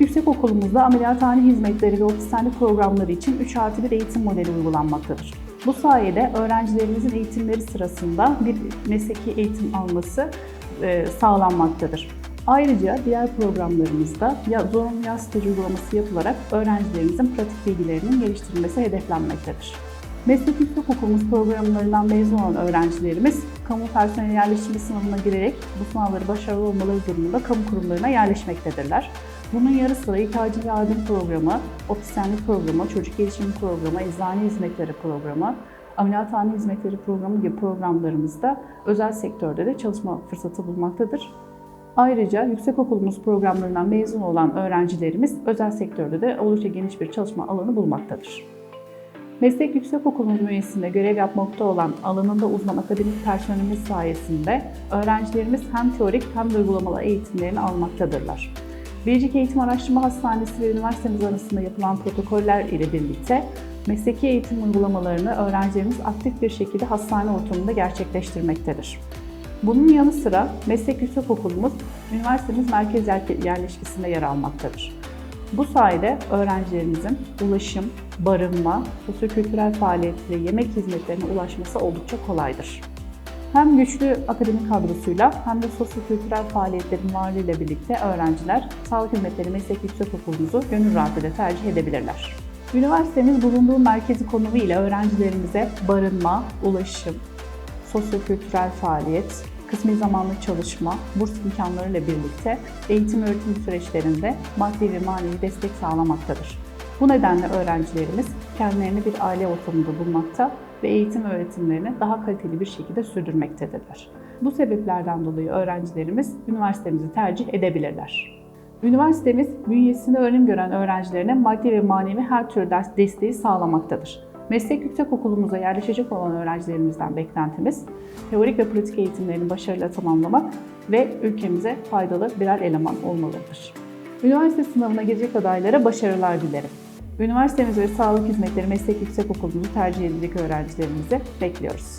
Yüksekokulumuzda ameliyathane hizmetleri ve ofishane programları için 3 artı 1 eğitim modeli uygulanmaktadır. Bu sayede öğrencilerimizin eğitimleri sırasında bir mesleki eğitim alması e, sağlanmaktadır. Ayrıca diğer programlarımızda ya zorunlu yaz uygulaması yapılarak öğrencilerimizin pratik bilgilerinin geliştirilmesi hedeflenmektedir. Meslek Yüksekokulumuz programlarından mezun olan öğrencilerimiz kamu personel yerleştirme sınavına girerek bu sınavları başarılı olmaları durumunda kamu kurumlarına yerleşmektedirler. Bunun yarı sıra ilk acil yardım programı, ofisyenlik programı, çocuk gelişimi programı, eczane hizmetleri programı, ameliyathane hizmetleri programı gibi programlarımızda özel sektörde de çalışma fırsatı bulmaktadır. Ayrıca yüksekokulumuz programlarından mezun olan öğrencilerimiz özel sektörde de oldukça geniş bir çalışma alanı bulmaktadır. Meslek Yüksekokulumuz bünyesinde görev yapmakta olan alanında uzman akademik personelimiz sayesinde öğrencilerimiz hem teorik hem de uygulamalı eğitimlerini almaktadırlar. Biricik Eğitim Araştırma Hastanesi ve üniversitemiz arasında yapılan protokoller ile birlikte mesleki eğitim uygulamalarını öğrencilerimiz aktif bir şekilde hastane ortamında gerçekleştirmektedir. Bunun yanı sıra Meslek Yüksekokulumuz üniversitemiz merkez yer- yerleşkesinde yer almaktadır. Bu sayede öğrencilerimizin ulaşım, barınma, sosyokültürel faaliyetlere, yemek hizmetlerine ulaşması oldukça kolaydır. Hem güçlü akademik kadrosuyla hem de sosyokültürel faaliyetlerin varlığıyla birlikte öğrenciler Sağlık Hizmetleri Meslek Yüksekokulumuzu gönül rahatlığıyla tercih edebilirler. Üniversitemiz bulunduğu merkezi konumu ile öğrencilerimize barınma, ulaşım, sosyokültürel faaliyet, kısmi zamanlı çalışma, burs imkanları ile birlikte eğitim öğretim süreçlerinde maddi ve manevi destek sağlamaktadır. Bu nedenle öğrencilerimiz kendilerini bir aile ortamında bulmakta ve eğitim öğretimlerini daha kaliteli bir şekilde sürdürmektedirler. Bu sebeplerden dolayı öğrencilerimiz üniversitemizi tercih edebilirler. Üniversitemiz bünyesinde öğrenim gören öğrencilerine maddi ve manevi her türlü ders desteği sağlamaktadır. Meslek yüksekokulumuza yerleşecek olan öğrencilerimizden beklentimiz, teorik ve pratik eğitimlerini başarıyla tamamlamak ve ülkemize faydalı birer eleman olmalıdır. Üniversite sınavına girecek adaylara başarılar dilerim. Üniversitemiz ve Sağlık Hizmetleri Meslek Yüksekokulumuzu tercih edecek öğrencilerimizi bekliyoruz.